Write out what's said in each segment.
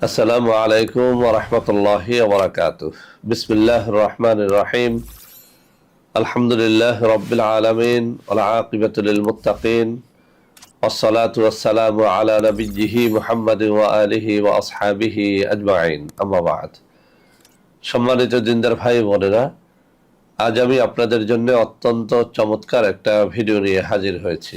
আসসালামু আলাইকুম ওরহমতুল্লাহ ওবরাকাত বিসমিল্লাহ রহমান রহিম আলহামদুলিল্লাহ রবিল আলমিন আকিবতুল মুতাকিন والصلاة والسلام على نبيه محمد وآله وأصحابه أجمعين أما بعد সম্মানিত দিনদার ভাই বোনেরা আজ আমি আপনাদের জন্য অত্যন্ত চমৎকার একটা ভিডিও নিয়ে হাজির হয়েছি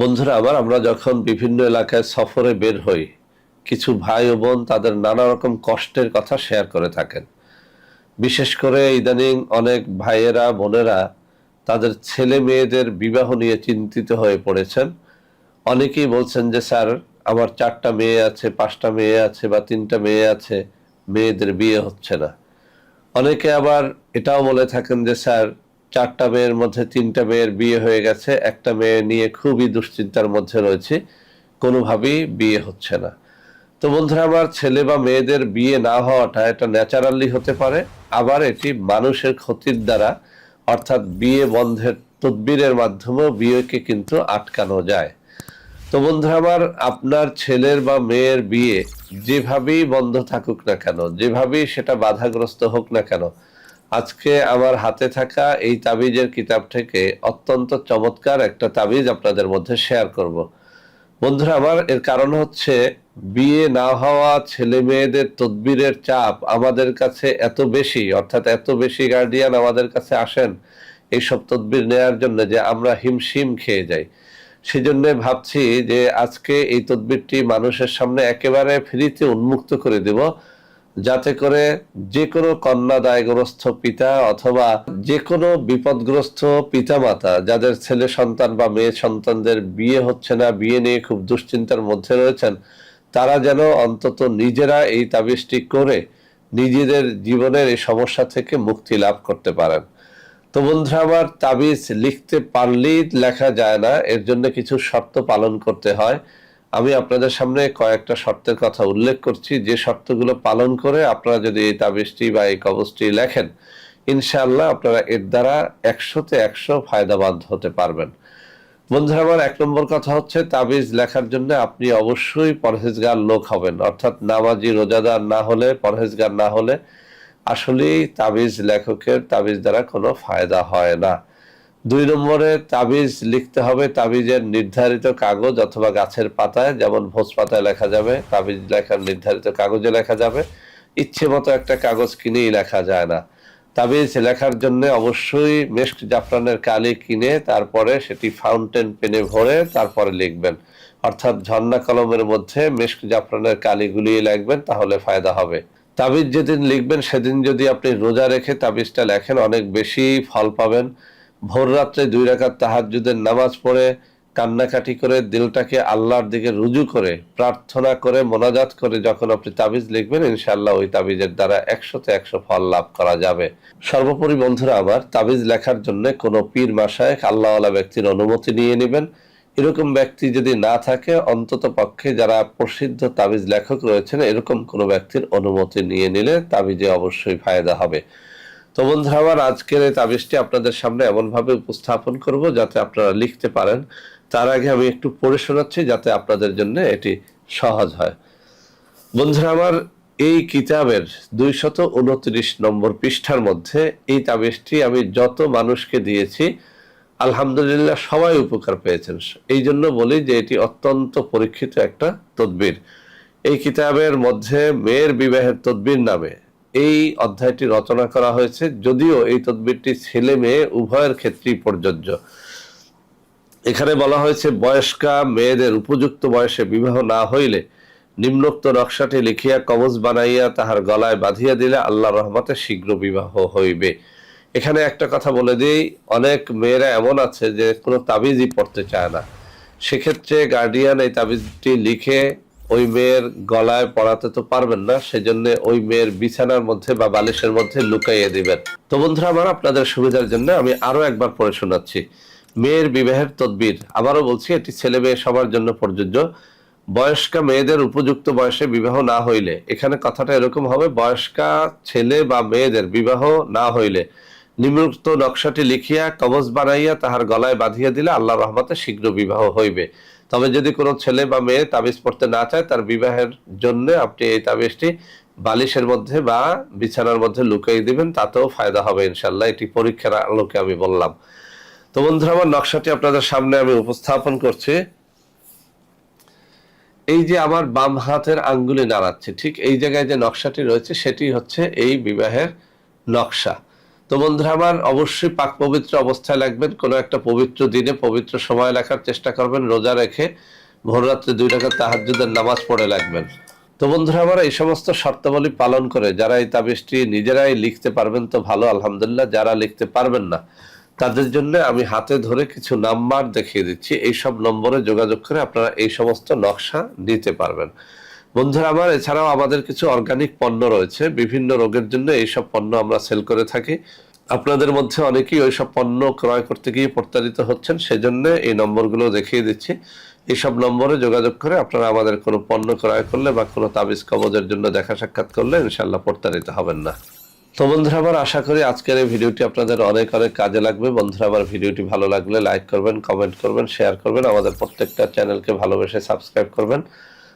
বন্ধুরা, আবার আমরা যখন বিভিন্ন এলাকায় সফরে বের হই, কিছু ভাই ও বোন তাদের নানা রকম কষ্টের কথা শেয়ার করে থাকেন। বিশেষ করে ইদানিং অনেক ভাইয়েরা, বোনেরা তাদের ছেলে মেয়েদের বিবাহ নিয়ে চিন্তিত হয়ে পড়েছেন। অনেকেই বলছেন যে, স্যার, আমার চারটা মেয়ে আছে, পাঁচটা মেয়ে আছে বা তিনটা মেয়ে আছে, মেয়েদের বিয়ে হচ্ছে না। অনেকে আবার এটাও বলে থাকেন যে, স্যার চারটা মেয়ের মধ্যে তিনটা মেয়ের বিয়ে হয়ে গেছে। একটা মেয়ে নিয়ে খুবই দুশ্চিন্তার মধ্যে রয়েছে। কোনোভাবেই বিয়ে হচ্ছে না। তো বন্ধুরা, আমার ছেলে বা মেয়েদের বিয়ে না হওয়াটা এটা ন্যাচারালি হতে পারে। আবার এটি মানুষের ক্ষতির দ্বারা, অর্থাৎ বিয়ে বন্ধের তদবিরের মাধ্যমেও বিয়েকে কিন্তু আটকানো যায়। তো বন্ধুরা, আমার আপনার ছেলের বা মেয়ের বিয়ে যেভাবেই বন্ধ থাকুক না কেন, যেভাবেই সেটা বাধাগ্রস্ত হোক না কেন আজকে আমার হাতে থাকা এই তাবিজের কিতাব থেকে অত্যন্ত চমৎকার একটা তাবিজ আপনাদের মধ্যে শেয়ার করব। বন্ধুরা, আমার এর কারণ হচ্ছে বিয়ে না হওয়া, ছেলে মেয়েদের তদবিরের চাপ আমাদের কাছে এত বেশি, অর্থাৎ এত বেশি গার্ডিয়ান আমাদের কাছে আসেন এইসব তদবির নেয়ার জন্য যে আমরা হিমশিম খেয়ে যাই। সেজন্য ভাবছি যে আজকে এই তদবিরটি মানুষের সামনে একেবারে ফ্রিতে উন্মুক্ত করে দেব। যাতে করে যে কোনো কন্যা দায়গ্রস্ত পিতা অথবা যে কোনো বিপদগ্রস্ত পিতামাতা, যাদের ছেলে সন্তান বা মেয়ে সন্তানদের বিয়ে হচ্ছে না, বিয়ে নিয়ে খুব দুশ্চিন্তার মধ্যে রয়েছেন, তারা যেন অন্তত নিজেরা এই তাবিজটি করে নিজেদের জীবনের এই সমস্যা থেকে মুক্তি লাভ করতে পারেন। তো বন্ধুরা, আমার তাবিজ লিখতে পারলেই লেখা যায় না, এর জন্য কিছু শর্ত পালন করতে হয়। আমি আপনাদের সামনে কয়েকটা শর্তের কথা উল্লেখ করছি। যে শর্তগুলো পালন করে আপনারা যদি এই তাবিজটি বা এই কবজটি লেখেন, ইনশাআল্লাহ আপনারা এর দ্বারা একশোতে একশো ফায়দাবাদ হতে পারবেন। বন্ধুরা, আমার এক নম্বর কথা হচ্ছে, তাবিজ লেখার জন্য আপনি অবশ্যই পরহেজগার লোক হবেন। অর্থাৎ নামাজি, রোজাদার না হলে, পরহেজগার না হলে আসলেই তাবিজ লেখকের তাবিজ দ্বারা কোনো ফায়দা হয় না। দুই নম্বরে তাবিজ লিখতে হবে, তাবিজের নির্ধারিত কাগজ অথবা গাছের পাতায়, যেমন ভোজ পাতায় লেখা যাবে, তাবিজ লেখার নির্ধারিত কাগজে লেখা যাবে। ইচ্ছে মতো একটা কাগজ কিনেই লেখা যায় না। তাবিজ লেখার জন্য অবশ্যই মেস্ক জাফরানের কালি কিনে, তারপরে সেটি ফাউন্টেন পেনে ভরে তারপরে লিখবেন। অর্থাৎ ঝর্ণা কলমের মধ্যে মেস্ক জাফরানের কালি গুলিয়ে লিখবেন, তাহলে ফায়দা হবে। তাবিজ যেদিন লিখবেন, সেদিন যদি আপনি রোজা রেখে তাবিজটা লেখেন, অনেক বেশি ফল পাবেন। ভোর রাত্রে দুই রাকাত তাহাজ্জুদের নামাজ পড়ে কান্নাকাটি করে দিলটাকে আল্লাহর দিকে রুজু করে, প্রার্থনা করে, মোনাজাত করে যখন আপনি তাবিজ লিখবেন ইনশাল্লাহ ওই তাবিজের দ্বারা একশোতে একশো ফল লাভ করা যাবে। সর্বোপরি বন্ধুরা আবার তাবিজ লেখার জন্য কোনো পীর মাসায় আল্লাহওয়ালা ব্যক্তির অনুমতি নিয়ে নেবেন। এরকম ব্যক্তি যদি না থাকে, অন্তত পক্ষে যারা প্রসিদ্ধ তাবিজ লেখক রয়েছেন, এরকম কোনো ব্যক্তির অনুমতি নিয়ে নিলে তাবিজে অবশ্যই ফায়দা হবে। তো বন্ধুরা আমার আজকের এই তাবিজটি আপনাদের সামনে এমনভাবে উপস্থাপন করব যাতে আপনারা লিখতে পারেন। তার আগে আমি একটু পড়ে শোনাচ্ছি যাতে আপনাদের জন্য এটি সহজ হয়। বন্ধুরা, আমার এই কিতাবের দুইশত উনত্রিশ নম্বর পৃষ্ঠার মধ্যে এই তাবিজটি আমি যত মানুষকে দিয়েছি, আলহামদুলিল্লাহ সবাই উপকার পেয়েছেন। এই জন্য বলি যে এটি অত্যন্ত পরীক্ষিত একটা তদবির। এই কিতাবের মধ্যে মেয়ের বিবাহের তদবির নামে এই অধ্যায়টি রচনা করা হয়েছে, যদিও এই তদবিরটি ছেলে মেয়ে উভয়ের ক্ষেত্রেই প্রযোজ্য। এখানে বলা হয়েছে, বয়স্কা মেয়েদের উপযুক্ত বয়সে বিবাহ না হইলে নিম্নোক্ত নকশাটি লিখিয়া কবজ বানাইয়া তাহার গলায় বাঁধিয়া দিলে আল্লাহ রহমতে শীঘ্র বিবাহ হইবে। এখানে একটা কথা বলে দিই, অনেক মেয়েরা এমন আছে যে কোনো তাবিজই পড়তে চায় না। সেক্ষেত্রে গার্ডিয়ান এই তাবিজটি লিখে ওই মেয়ের গলায় পড়াতে তো পারবেন না, সেজন্য ওই মেয়ের বিছানার মধ্যে বা বালিশের মধ্যে লুকাইয়ে দিবেন। তো বন্ধুরা, আমার আপনাদের সুবিধার জন্য আমি আরও একবার পড়ে শোনাচ্ছি। মেয়ের বিবাহের তদবির, আবারও বলছি, এটি ছেলে মেয়ে সবার জন্য প্রযোজ্য। বয়স্কা মেয়েদের উপযুক্ত বয়সে বিবাহ না হইলে, এখানে কথাটা এরকম হবে, বয়স্কা ছেলে বা মেয়েদের বিবাহ না হইলে, নিম্নোক্ত নকশাটি লিখিয়া কবজ বানাইয়া তাহার গলায় বাঁধিয়া দিলে আল্লাহ রহমতে শীঘ্র বিবাহ হইবে। তবে যদি কোনো ছেলে বা মেয়ে তাবিজ পড়তে না চায়, তার বিবাহের জন্য আপনি এই তাবিজটি বালিশের মধ্যে বা বিছানার মধ্যে লুকিয়ে দিবেন, তাতেও ফায়দা হবে ইনশাল্লাহ এটি পরীক্ষার আলোকে আমি বললাম। তো বন্ধুরা, আমার নকশাটি আপনাদের সামনে আমি উপস্থাপন করছি। এই যে আমার বাম হাতের আঙ্গুলে নাড়াচ্ছে, ঠিক এই জায়গায় যে নকশাটি রয়েছে, সেটি হচ্ছে এই বিবাহের নকশা। তো বন্ধুরা আমার অবশ্যই পাক পবিত্র অবস্থায় লাগবেন। কোনো একটা পবিত্র দিনে পবিত্র সময় লেখার চেষ্টা করবেন, রোজা রেখে ভোররাত্রে দুই টাকা তাহাজ্জুদের নামাজ পড়ে লাগবেন। তো বন্ধুরা আমার এই সমস্ত শর্তাবলী পালন করে যারা এই তাবিজটি নিজেরাই লিখতে পারবেন তো ভালো, আলহামদুলিল্লাহ, যারা লিখতে পারবেন না, তাদের জন্য আমি হাতে ধরে কিছু নাম্বার দেখিয়ে দিচ্ছি। এই সব নম্বরে যোগাযোগ করে আপনারা এই সমস্ত নকশা নিতে পারবেন। বন্ধুরা আমার, এছাড়াও আমাদের কিছু অর্গানিক পণ্য রয়েছে। বিভিন্ন রোগের জন্য এইসব পণ্য আমরা সেল করে থাকি। আপনাদের মধ্যে অনেকেই ওই সব পণ্য ক্রয় করতে গিয়ে প্রতারিত হচ্ছেন, সেজন্য এই নম্বরগুলো দেখিয়ে দিচ্ছি। এইসব নম্বরে যোগাযোগ করে আপনারা আমাদের কোনো পণ্য ক্রয় করলে বা কোনো তাবিজ কবজের জন্য দেখা সাক্ষাৎ করলে ইনশাল্লাহ প্রতারিত হবেন না। তো বন্ধুরা আমার, আশা করি আজকের এই ভিডিওটি আপনাদের অনেক অনেক কাজে লাগবে। বন্ধুরা আমার, ভিডিওটি ভালো লাগলে লাইক করবেন কমেন্ট করবেন শেয়ার করবেন। আমাদের প্রত্যেকটা চ্যানেলকে ভালোবেসে সাবস্ক্রাইব করবেন।